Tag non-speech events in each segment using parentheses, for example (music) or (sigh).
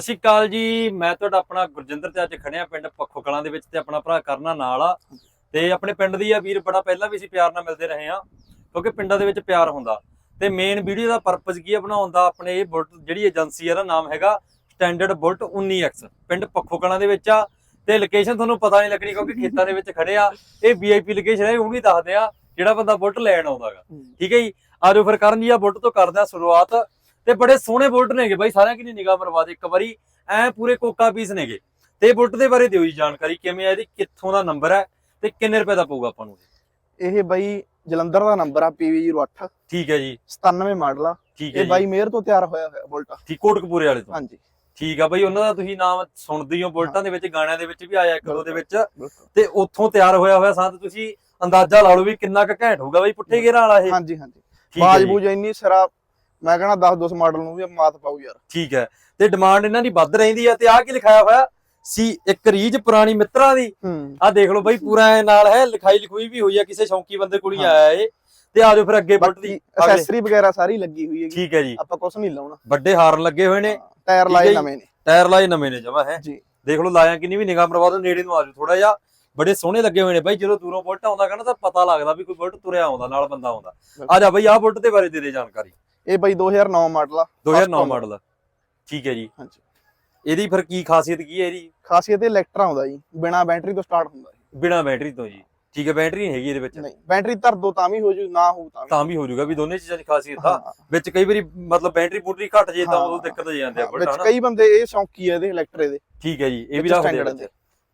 ਸ਼੍ਰੀ ਅਕਾਲ ਜੀ। ਮੈਂ ਤੁਹਾਡਾ ਆਪਣਾ ਗੁਰਜਿੰਦਰ ਤੇ ਅੱਜ ਖੜਿਆ ਪਿੰਡ ਪੱਖੋ ਕਲਾਂ ਦੇ ਵਿੱਚ ਤੇ ਆਪਣਾ ਭਰਾ ਕਰਨਾ ਨਾਲ ਆ। ਤੇ ਆਪਣੇ ਪਿੰਡ ਦੀ ਆ ਵੀਰ ਬੜਾ ਪਹਿਲਾਂ ਵੀ ਅਸੀਂ ਪਿਆਰ ਨਾਲ ਮਿਲਦੇ ਰਹੇ ਆ ਕਿਉਂਕਿ ਪਿੰਡਾਂ ਦੇ ਵਿੱਚ ਪਿਆਰ ਹੁੰਦਾ। ਤੇ ਮੇਨ ਵੀਡੀਓ ਦਾ ਪਰਪਸ ਕੀ ਆ ਬਣਾਉਣ ਦਾ? ਆਪਣੇ ਇਹ ਬੁਲਟ ਜਿਹੜੀ ਏਜੰਸੀ ਆ ਦਾ ਨਾਮ ਹੈਗਾ ਸਟੈਂਡਰਡ ਬੁਲਟ 19X ਪਿੰਡ ਪੱਖੋ ਕਲਾਂ ਦੇ ਵਿੱਚ ਆ। ਤੇ ਲੋਕੇਸ਼ਨ ਤੁਹਾਨੂੰ ਪਤਾ ਨਹੀਂ ਲੱਗਣੀ ਕਿਉਂਕਿ ਖੇਤਾਂ ਦੇ ਵਿੱਚ ਖੜੇ ਆ। ਇਹ ਵੀਆਈਪੀ ਲੋਕੇਸ਼ਨ ਹੈ ਉਹ ਵੀ ਦੱਸਦੇ ਆ ਜਿਹੜਾ ਬੰਦਾ ਬੁਲਟ ਲੈਣ ਆਉਂਦਾਗਾ ਠੀਕ ਹੈ ਜੀ? ਆਜੋ ਫਿਰ ਕਰਨ ਜੀ ਆ ਬੁਲਟ ਤੋਂ ਕਰਦੇ ਆ ਸ਼ੁਰੂਆਤ। ਤੇ ਬੜੇ ਸੋਹਣੇ ਬੁਲਟ ਨੇਗੇ ਬਾਈ ਸਾਰਿਆਂ ਕੀ ਨਿਗਾਹ ਮਰਵਾ ਦੇ ਇੱਕ ਵਾਰੀ ਐ ਪੂਰੇ ਕੋਕਾ ਪੀਸ ਨੇਗੇ। ਤੇ ਬੁਲਟ ਦੇ ਬਾਰੇ ਦਿਓ ਜੀ ਜਾਣਕਾਰੀ ਕਿਵੇਂ ਆ ਇਹਦੀ ਕਿੱਥੋਂ ਦਾ ਨੰਬਰ ਹੈ ਤੇ ਕਿੰਨੇ ਰੁਪਏ ਦਾ ਪਊਗਾ ਆਪਾਂ ਨੂੰ? ਇਹ ਬਾਈ ਜਲੰਧਰ ਦਾ ਨੰਬਰ ਆ PV08 ਠੀਕ ਹੈ ਜੀ। 97 ਮਾਡਲ ਆ। ਠੀਕ ਹੈ ਇਹ ਬਾਈ ਮੇਅਰ ਤੋਂ ਤਿਆਰ ਹੋਇਆ ਹੋਇਆ ਬੁਲਟ ਠੀਕ ਕੋਟਕਪੂਰੇ ਵਾਲੇ ਤੋਂ? ਹਾਂਜੀ। ਠੀਕ ਆ ਬਾਈ ਉਹਨਾਂ ਦਾ ਤੁਸੀਂ ਨਾਮ ਸੁਣਦੇ ਹੀ ਬੁਲਟਾਂ ਦੇ ਵਿੱਚ ਗਾਣਿਆਂ ਦੇ ਵਿੱਚ ਵੀ ਆਇਆ ਇੱਕ ਦੋ ਦੇ ਵਿੱਚ। ਤੇ ਉੱਥੋਂ ਤਿਆਰ ਹੋਇਆ ਹੋਇਆ ਸੰਤ ਤੁਸੀਂ ਅੰਦਾਜ਼ਾ ਲਾ ਲਓ ਵੀ ਕਿੰਨਾ ਕੁ ਘੈਂਟ ਹੋਊਗਾ ਬਾਈ ਪੁੱਠੇ ਗੇਰਾਂ ਵਾਲਾ ਇਹ। ਹਾਂਜੀ ਹਾਂਜੀ। ਬੂਜ ਇੰਨੀ ਸਿਰਾ ਮੈਂ ਕਹਣਾ 10 10 ਮਾਡਲ ਨੂੰ ਵੀ ਮਾਤ ਪਾਉ ਯਾਰ। ਠੀਕ ਹੈ। ਤੇ ਡਿਮਾਂਡ ਇਹਨਾਂ ਦੀ ਵੱਧ ਰਹਿੰਦੀ ਆ ਤੇ ਆਹ ਕੀ ਲਿਖਾਇਆ ਹੋਇਆ? ਸੀ ਇੱਕ ਰੀਜ ਪੁਰਾਣੀ ਮਿੱਤਰਾਂ ਦੀ। ਹੂੰ। ਆ ਦੇਖ ਲਓ ਬਾਈ ਪੂਰਾ ਨਾਲ ਹੈ ਲਿਖਾਈ ਲਿਖੂਈ ਵੀ ਹੋਈ ਆ ਕਿਸੇ ਸ਼ੌਂਕੀ ਬੰਦੇ ਕੋਲ ਹੀ ਹਾਂ। ਆਇਆ ਇਹ। ਤੇ ਆਜੋ ਫਿਰ ਅੱਗੇ ਅਗਲੇ। ਐਕਸੈਸਰੀ ਵਗੈਰਾ ਸਾਰੀ ਲੱਗੀ ਹੋਈ ਹੈਗੀ। ਠੀਕ ਹੈ ਜੀ। ਆਪਾਂ ਕੁਝ ਨਹੀਂ ਲਾਉਣਾ। ਵੱਡੇ ਹਾਰਨ ਲੱਗੇ ਹੋਏ ਨੇ। ਟਾਇਰ ਹੈ ਲਾਏ। ਨਵੇਂ ਨੇ। ਟਾਇਰ ਲਾਏ ਨਵੇਂ ਨੇ ਜਮਾ ਹੈ। ਜੀ। ਦੇਖ ਲਓ ਲਾਇਆ ਕਿੰਨੀ ਵੀ ਨਿਗਾਹ ਮਰਵਾ ਦੋ ਨੇੜੇ ਨੂੰ ਆਜੋ ਥੋੜਾ ਜਿਹਾ। ਬੜੇ ਸੋਹਣੇ ਲੱਗੇ ਹੋਏ ਨੇ ਬਾਈ ਜਦੋਂ ਦੂਰੋਂ ਬੁਲਟ ਆਉਂਦਾ ਕਹਿੰਦਾ ਤਾਂ ਪਤਾ ਲੱਗਦਾ ਵੀ ਕੋਈ ਬੁਲਟ ਤੁਰਿਆ ਆਉਂਦਾ ਨਾਲ ਬੰਦਾ ਆਉਂਦਾ। ਆ ਜਾ ਬਾਈ ਆਹ ਬੁਲਟ ਦੇ ਬਾਰੇ ਦੇ ਦੇ ਜਾਣਕਾਰੀ। ਇਹ ਬਾਈ 2009 ਮਾਡਲ ਆ 2009 Custom। ਮਾਡਲ ਠੀਕ ਹੈ ਜੀ। ਹਾਂਜੀ। ਇਹਦੀ ਫਿਰ ਕੀ ਖਾਸੀਅਤ ਕੀ ਹੈ ਇਹਦੀ ਖਾਸੀਅਤ ਇਹ ਇਲੈਕਟਰ ਆਉਂਦਾ ਜੀ ਬਿਨਾ ਬੈਟਰੀ ਤੋਂ ਸਟਾਰਟ ਹੁੰਦਾ ਜੀ। ਬਿਨਾ ਬੈਟਰੀ ਤੋਂ ਜੀ। ਠੀਕ ਹੈ ਬੈਟਰੀ ਨਹੀਂ ਹੈਗੀ ਇਹਦੇ ਵਿੱਚ। ਨਹੀਂ ਬੈਟਰੀ ਧਰ ਦੋ ਤਾਂ ਵੀ ਹੋ ਜੂ ਨਾ ਹੋ ਤਾਂ ਵੀ। ਤਾਂ ਵੀ ਹੋ ਜਾਊਗਾ ਵੀ ਦੋਨੇ ਚੀਜ਼ਾਂ ਦੀ ਖਾਸੀਅਤ ਆ। ਵਿੱਚ ਕਈ ਵਾਰੀ ਮਤਲਬ ਬੈਟਰੀ ਬੂਟਰੀ ਘਟ ਜੇ ਤਾਂ ਉਦੋਂ ਦਿੱਕਤ ਹੋ ਜਾਂਦੇ ਆ ਹਾਂ, ਬੁਲਟ ਵਿੱਚ ਕਈ ਬੰਦੇ ਇਹ ਸ਼ੌਂਕੀ ਆ ਇਹਦੇ ਇਲੈਕਟਰ ਇਹਦੇ। ਠੀਕ ਹੈ ਜੀ ਇਹ ਵੀ ਰੱਖਦੇ ਆ। ਵਿੱਚ।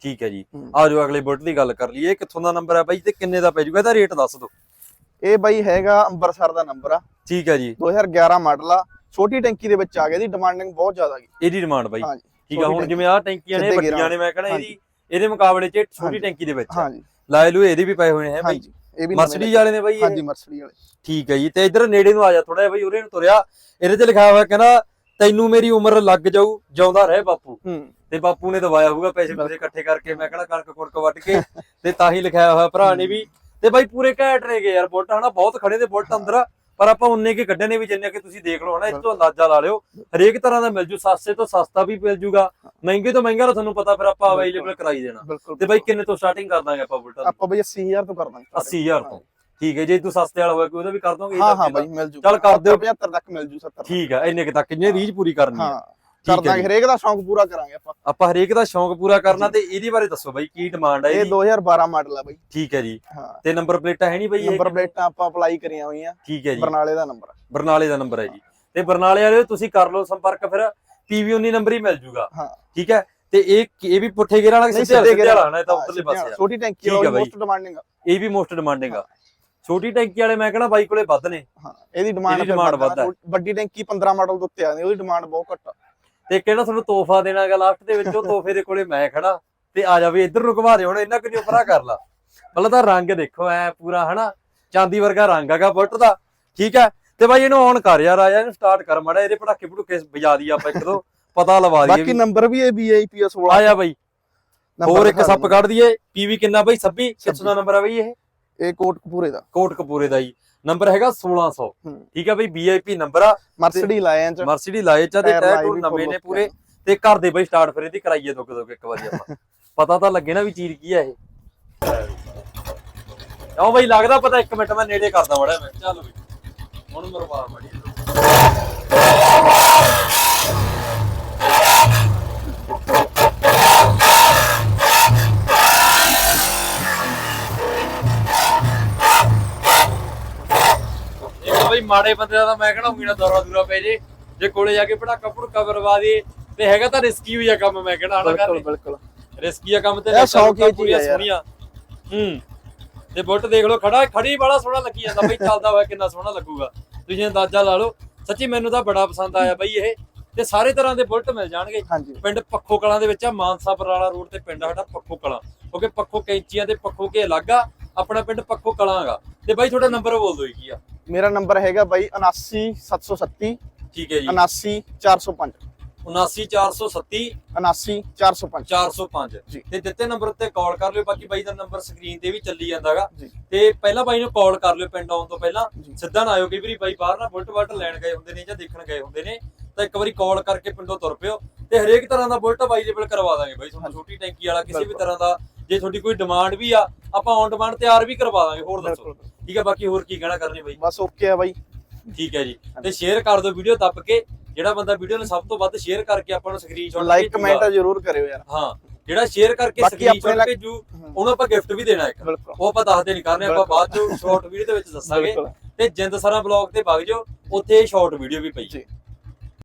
ਠੀਕ ਹੈ ਜੀ। ਹੂੰ। ਆ ਜਾਓ ਅਗਲੇ ਬੁਲਟ ਦੀ ਗੱਲ ਕਰ ਲਈਏ ਕਿੱਥੋਂ ਦਾ ਨੰਬਰ ਹੈ ਬਾਈ ਤੇ ਕਿੰਨੇ ਦਾ ਪੈ ਜਾਊਗਾ ਇਹਦਾ ਰੇਟ ਦੱਸ ਦਿਓ। ਇਹ ਬਾਈ ਹੈਗਾ ਅੰਬਰਸਰ ਦਾ ਨੰਬਰ ਆ। ਠੀਕ ਹੈ ਜੀ। 2011 ਮਾਡਲ ਆ। ਛੋਟੀ ਟੈਂਕੀ ਦੇ ਵਿੱਚ ਆ ਗਿਆ ਇਹਦੀ ਡਿਮਾਂਡਿੰਗ ਬਹੁਤ ਜ਼ਿਆਦਾ ਗਈ ਇਹਦੀ ਡਿਮਾਂਡ ਬਾਈ। ਠੀਕ ਆ ਹੁਣ। ਜਿਵੇਂ ਆਹ ਟੈਂਕੀਆਂ ਨੇ ਵੱਡੀਆਂ ਨੇ ਮੈਂ ਹਾਂਜੀ। ਇਹਦੀ ਇਹਦੇ ਮੁਕਾਬਲੇ 'ਚ ਛੋਟੀ। ਟੈਂਕੀ ਦੇ ਵਿੱਚ ਹਾਂਜੀ। ਲਾਏ ਲੂ ਇਹਦੇ ਵੀ ਪਏ ਹੋਏ ਨੇ ਹੈ ਬਾਈ। ਇਹ ਵੀ ਵਾਲੇ ਨੇ ਬਾਈ ਇਹ? ਹਾਂਜੀ ਮਰਸਡੀ ਵਾਲੇ। ਠੀਕ ਹੈ ਜੀ ਤੇ ਇਧਰ ਨੇੜੇ ਨੂੰ ਆ ਜਾ ਥੋੜਾ ਜਿਹਾ ਬਾਈ ਉਰੇ ਨੂੰ ਤੁਰਿਆ। ਇਹਦੇ ਤੇ ਲਿਖਿਆ ਹੋਇਆ ਕਹਿੰਦਾ ਤੈਨੂੰ ਮੇਰੀ ਉਮਰ ਲੱਗ ਜਾਊ ਜਿਉਂਦਾ ਰਹਿ ਬਾਪੂ। ਤੇ ਬਾਪੂ ਨੇ ਦਵਾਇਆ ਹੋਊਗਾ ਪੈਸੇ ਪੂਸੇ ਇਕੱਠੇ ਕਰਕੇ। ਮੈਂ ਕਹਿੰਦਾ ਕਣਕ ਕੁਰਕ ਵੱਟ ਕੇ। ਤੇ ਤਾਂ ਹੀ ਲਿਖਾਇਆ ਹੋਇਆ ਭਰਾ ਨੇ ਵੀ। ਤੇ ਬਾਈ ਪੂਰੇ ਘੈਂਟ ਨੇਗੇ ਯਾਰ ਬੁਲਟ ਹਨਾ ਬਹੁਤ ਖੜੇ ਨੇ ਬੁਲਟ ਅੰਦਰ ਪਰ ਆਪਾਂ ਉਨੇ ਕੇ ਕੱਢੇ ਨੇ ਵੀ ਜਿੰਨੇ ਕਿ ਤੁਸੀਂ ਦੇਖ ਲਓ ਹਨਾ ਇਸ ਤੋਂ ਅੰਦਾਜ਼ਾ ਲਾ ਲਿਓ। ਹਰੇਕ ਤਰ੍ਹਾਂ ਦਾ ਮਿਲ ਜੂ ਸਸਤੇ ਤੋਂ ਸਸਤਾ ਵੀ ਮਿਲ ਜੂਗਾ ਮਹਿੰਗੇ ਤੋਂ ਮਹਿੰਗਾ ਤਾਂ ਤੁਹਾਨੂੰ ਪਤਾ ਫਿਰ ਆਪਾਂ ਅਵੇਲੇਬਲ ਕਰਾਈ ਦੇਣਾ। ਤੇ ਬਾਈ ਕਿੰਨੇ ਤੋਂ ਸਟਾਰਟਿੰਗ ਕਰ ਦਾਂਗੇ ਆਪਾਂ ਬੁਲਟਾਂ ਦੀ? ਆਪਾਂ ਬਈ 80000 ਤੋਂ ਕਰ ਦਾਂਗੇ 80000 ਤੋਂ। ਠੀਕ ਹੈ ਜੇ ਤੂੰ ਸਸਤੇ ਵਾਲਾ ਹੋਇਆ ਕੋਈ ਉਹਦਾ ਵੀ ਕਰ ਦੋਗੇ ਹਾਂ ਹਾਂ ਬਾਈ ਮਿਲ ਜੂ। ਚੱਲ ਕਰ ਦਿਓ। 75 ਤੱਕ ਮਿਲ ਜੂ 70 ਠੀਕ ਆ ਇੰਨੇ ਕੁ ਤੱਕ ਜਿੰਨੇ ਰੀਜ ਪੂਰੀ ਕਰਨੀ ਹੈ। ਹਾਂ ਠੀਕ ਕਰ ਹੈ ਦਾਂਗੇ ਜੀ। ਹਰੇਕ ਦਾ ਸ਼ੌਂਕ ਪੂਰਾ ਕਰਾਂਗੇ ਆਪਾਂ। ਆਪਾਂ ਹਰੇਕ ਦਾ ਸ਼ੌਂਕ ਪੂਰਾ ਕਰਨਾ ਤੇ ਇਹਦੇ ਬਾਰੇ ਦੱਸੋ ਬਾਈ ਕੀ ਡਿਮਾਂਡ ਹੈ ਇਹ ਇਹਦੀ? 2012 ਮਾਡਲ ਆ ਬਾਈ। ਠੀਕ ਹੈ ਜੀ। ਤੇ ਨੰਬਰ ਪਲੇਟਾਂ ਹੈ ਨਹੀਂ ਬਾਈ ਇਹ? ਨੰਬਰ ਪਲੇਟਾਂ ਆਪਾਂ ਅਪਲਾਈ ਕਰੀਆਂ ਹੋਈਆਂ। ਠੀਕ ਹੈ ਜੀ। ਬਰਨਾਲੇ ਦਾ ਨੰਬਰ ਬਰਨਾਲੇ ਦਾ ਨੰਬਰ ਹੈ ਜੀ। ਤੇ ਬਰਨਾਲੇ ਵਾਲਿਓ ਤੁਸੀਂ ਕਰ ਲਓ ਸੰਪਰਕ ਫਿਰ। ਪੀਵੀ 19 ਨੰਬਰ ਹੀ ਮਿਲ ਜੂਗਾ। ਹਾਂ। ਠੀਕ ਹੈ? ਤੇ ਇਹ ਇਹ ਵੀ ਪੁੱਠੇ ਗੇਰਾਂ ਵਾਲਾ ਸਿੱਧੇ ਸਿੱਧੇ ਵਾਲਾ ਨਾ ਇਹ ਤਾਂ ਸਿੱਧੀਆਂ, ਪਾਸੇ ਆ। ਛੋਟੀ ਟੈਂਕੀ ਵਾਲੀ। ਮੋਸਟ ਡਿਮਾਂਡਿੰਗ ਆ। ਇਹ ਵੀ ਮੋਸਟ ਡਿਮਾਂਡਿੰਗ ਆ। ਛੋਟੀ ਟੈਂਕੀ ਵਾਲੇ ਮੈਂ ਕਹਣਾ ਬਾਈ ਕੋਲੇ ਵੱਧ ਨੇ। ਹਾਂ। ਇਹਦੀ ਡਿਮਾਂਡ ਵੱਧ ਆ। ਵੱਡੀ ਟੈਂਕੀ 15 ਮਾਡਲ ਤੋਂ ਉੱਤੇ ਆ। ਉਹਦੀ ਡਿਮਾਂਡ ਬਹੁਤ ਘੱਟ ਆ। ਤੇ ਕਿਹੜਾ ਤੁਹਾਨੂੰ ਤੋਹਫਾ ਦੇਣਾਗਾ ਲਾਸਟ ਦੇ ਵਿੱਚ ਉਹ ਤੋਹਫੇ ਦੇ ਕੋਲੇ ਮੈਂ ਖੜਾ ਤੇ ਆ ਜਾ ਵੀ ਇੱਧਰ ਨੂੰ ਘੁਮਾ ਦੇ ਹੁਣ ਇਹਨਾਂ ਕਿੰਨੀ ਉਪਰਾ ਕਰ ਲਾ। ਮਤਲਬ ਤਾਂ ਰੰਗ ਦੇਖੋ ਐ ਪੂਰਾ ਹਨਾ ਚਾਂਦੀ ਵਰਗਾ ਰੰਗ ਹੈਗਾ ਬੁਲਟ ਦਾ ਠੀਕ ਹੈ? ਤੇ ਬਾਈ ਇਹਨੂੰ ਔਨ ਕਰ ਯਾਰ ਆ ਜਾ ਇਹਨੂੰ ਸਟਾਰਟ ਕਰ ਮੜਾ ਇਹਦੇ ਪਟਾਕੇ ਪਟੂਕੇ ਵਜਾ ਦਈਏ ਆਪਾਂ ਇੱਕ ਦੋ ਪਤਾ ਲਵਾ ਦਈਏ ਬਾਕੀ ਨੰਬਰ ਵੀ ਇਹ VIP 16 ਆ ਜਾ ਬਾਈ। ਹੋਰ ਇੱਕ ਸੱਪ। ਕੱਢ ਦਈਏ ਪੀਵੀ ਕਿੰਨਾ ਬਾਈ? 26 ਕਿੱਥੋਂ ਦਾ ਨੰਬਰ ਆ ਬਾਈ ਇਹ? ਇਹ ਕੋਟ ਕਪੂਰੇ ਦਾ। ਕੋਟ ਕਪੂਰੇ ਦਾ ਜੀ। ਨੰਬਰ ਹੈਗਾ 1600 ਹੂੰ। ਠੀਕ ਹੈ ਬਾਈ ਵੀਆਈਪੀ ਨੰਬਰ ਆ। ਮਰਸਡੀ ਲਾਇਆ ਚ ਮਰਸੀਡੀ ਲਾਏ ਚਾ ਦੇ ਟਾਇਰ ਟੂਰ ਨਵੇਂ ਨੇ ਪੂਰੇ। ਤੇ ਘਰ ਦੇ ਬਈ ਸਟਾਰਟ ਫਿਰ ਇਹਦੀ ਕਰਾਈਏ ਦੁੱਕ ਦੁੱਕ ਇੱਕ ਵਾਰੀ ਆਪਾਂ। (laughs) ਪਤਾ ਤਾਂ ਲੱਗੇ ਨਾ ਵੀ ਚੀਜ਼ ਕੀ ਹੈ ਇਹ। ਆਓ ਬਈ ਲੱਗਦਾ ਪਤਾ ਇੱਕ ਮਿੰਟ ਮੈਂ ਨੇੜੇ ਕਰਦਾ ਮੜਾ ਮੈਂ। ਚੱਲ ਬਈ। ਹੁਣ ਮਰਵਾ ਮੜੀ ਬਈ ਮਾੜੇ ਬੰਦੇ ਦਾ ਤਾਂ ਮੈਂ ਕਹਣਾ ਮੀਨਾ ਦੌਰਾ ਦੂਰਾ ਪੈ ਜੇ। ਜੇ ਕੋਲੇ ਜਾ ਕੇ ਪੜਾਕਾ ਪੜੂਕਾ ਬਰਵਾ ਦੇ ਤੇ ਹੈਗਾ ਤਾਂ ਰਿਸਕੀ ਵੀ ਆ ਕੰਮ ਮੈਂ ਕਹਣਾ ਹਣਾ ਬਿਲਕੁਲ ਕਰ ਬਿਲਕੁਲ। ਰਿਸਕੀ ਆ ਕੰਮ ਤੇ ਇਹ ਸ਼ੌਕ ਹੀ ਚੀਜ਼ ਆ। ਸੋਹਣੀਆਂ। ਹੂੰ। ਤੇ ਬੁੱਟ ਦੇਖ ਲਓ ਖੜਾ ਖੜੀ ਬੜਾ ਸੋਹਣਾ ਲੱਗੀ ਜਾਂਦਾ ਬਈ ਚੱਲਦਾ ਹੋਇਆ ਕਿੰਨਾ ਸੋਹਣਾ ਲੱਗੂਗਾ। ਤੁਸੀਂ ਅੰਦਾਜ਼ਾ ਲਾ ਲਓ। ਸੱਚੀ ਮੈਨੂੰ ਤਾਂ ਬੜਾ ਪਸੰਦ ਆਇਆ ਬਈ ਇਹ। ਤੇ ਸਾਰੇ ਤਰ੍ਹਾਂ ਦੇ ਬੁਲਟ ਮਿਲ ਜਾਣਗੇ। ਪਿੰਡ ਪੱਖੋ ਕਲਾਂ ਦੇ ਵਿੱਚ ਆ ਮਾਨਸਾ ਬਰਾਲਾ ਰੋਡ ਤੇ ਪਿੰਡ ਸਾਡਾ ਪੱਖੋ ਕਲਾਂ। ਕਿਉਂਕਿ ਪੱਖੋ ਕੈਂਚੀਆਂ ਤੇ ਪੱਖੋ ਕੇ ਅਲੱਗ ਆ ਆਪਣਾ ਪਿੰਡ ਪੱਖੋ ਕਲਾਂ ਹੈਗਾ। ਤੇ ਬਾਈ ਤੁਹਾਡਾ ਨੰਬਰ ਬੋਲ ਦਿਓ ਕੀ ਆ? ਮੇਰਾ ਨੰਬਰ ਹੈਗਾ ਬਾਈ 79737 ਠੀਕ ਹੈ ਜੀ। 79405 79437 79405 405 ਜੀ। ਤੇ ਦਿੱਤੇ ਨੰਬਰ ਉੱਤੇ ਕਾਲ ਕਰ ਲਿਓ ਬਾਕੀ ਬਾਈ ਦਾ ਨੰਬਰ ਸਕਰੀਨ ਤੇ ਵੀ ਚੱਲੀ ਜਾਂਦਾਗਾ। ਤੇ ਪਹਿਲਾਂ ਬਾਈ ਨੂੰ ਕਾਲ ਕਰ ਲਿਓ ਪਿੰਡ ਆਉਣ ਤੋਂ ਪਹਿਲਾਂ। ਸਿੱਧਾ ਨਾ ਆਇਓ ਕਈ ਵਾਰੀ ਬਾਈ ਬਾਹਰ ਨਾ ਬੁਲਟ ਬੱਟ ਲੈਣ ਗਏ ਹੁੰਦੇ ਨੇ ਜਾਂ ਦੇਖਣ ਗਏ ਹੁੰਦੇ ਨੇ ਤਾਂ ਇੱਕ ਵਾਰੀ ਕਾਲ ਕਰਕੇ ਪਿੰਡੋਂ ਤੁਰ ਪਿਓ। ਤੇ ਹਰੇਕ ਤਰ੍ਹਾਂ ਦਾ ਬੁਲਟ ਅਵੇਲੇਬਲ ਕਰਵਾ ਦਾਂਗੇ ਬਾਈ ਤੁਹਾਨੂੰ ਛੋਟੀ ਟੈਂਕੀ ਵਾਲਾ ਕਿਸੇ ਵੀ। ਤਰ੍ਹਾਂ ਦਾ ਜੇ ਤੁਹਾਡੀ ਕੋਈ ਡਿਮਾਂਡ ਵੀ ਆ ਆਪਾਂ ਔਨ ਡਿਮਾਂਡ ਤਿਆਰ ਵੀ ਕਰਵਾ ਦਾਂਗੇ ਹੋਰ ਦੱਸੋ। ਠੀਕ ਹੈ ਬਾਕੀ ਹੋਰ ਕੀ ਕਹਿਣਾ ਕਰਨੀ ਬਾਈ? ਬਸ ਓਕੇ ਆ ਬਾਈ। ਠੀਕ ਹੈ ਜੀ। ਤੇ ਸ਼ੇਅਰ ਕਰ ਦਿਓ ਵੀਡੀਓ ਦੱਬ ਕੇ ਜਿਹੜਾ ਬੰਦਾ ਵੀਡੀਓ ਨੂੰ ਸਭ ਤੋਂ ਵੱਧ ਸ਼ੇਅਰ ਕਰਕੇ ਆਪਾਂ ਨੂੰ ਸਕਰੀਨਸ਼ਾਟ ਲਾਈਕ ਕਮੈਂਟ ਜ਼ਰੂਰ ਕਰਿਓ ਯਾਰ। ਹਾਂ ਜਿਹੜਾ ਸ਼ੇਅਰ ਕਰਕੇ ਸਕਰੀਨਸ਼ਾਟ ਭੇਜੂ ਉਹਨੂੰ ਆਪਾਂ ਗਿਫਟ ਵੀ ਦੇਣਾ ਇੱਕ। ਉਹ ਆਪਾਂ ਦੱਸਦੇ ਨਹੀਂ ਕਰਨੇ ਆਪਾਂ ਬਾਅਦ ਚ ਸ਼ਾਰਟ ਵੀਡੀਓ ਦੇ ਵਿੱਚ ਦੱਸਾਂਗੇ। ਤੇ ਜਿੰਦ ਸਾਰਾ ਬਲੌਗ ਤੇ ਵਗ ਜਾਓ ਉੱਥੇ ਸ਼ਾਰਟ ਵੀਡੀਓ ਵੀ ਪਈ